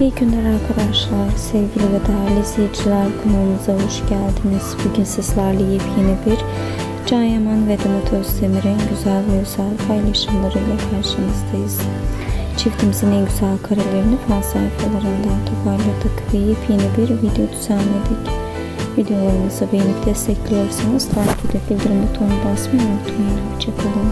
İyi günler arkadaşlar, sevgili ve değerli izleyiciler kanalımıza hoş geldiniz. Bugün sizlerle yepyeni bir Can Yaman ve Demet Özdemir'in güzel ve özel paylaşımlarıyla karşınızdayız. Çiftimizin en güzel karelerini fan sayfalarından toparladık ve yepyeni bir video düzenledik. Videolarımızı beğenip destekliyorsanız takip edip bildirim butonuna basmayı unutmayın. Hoşçakalın.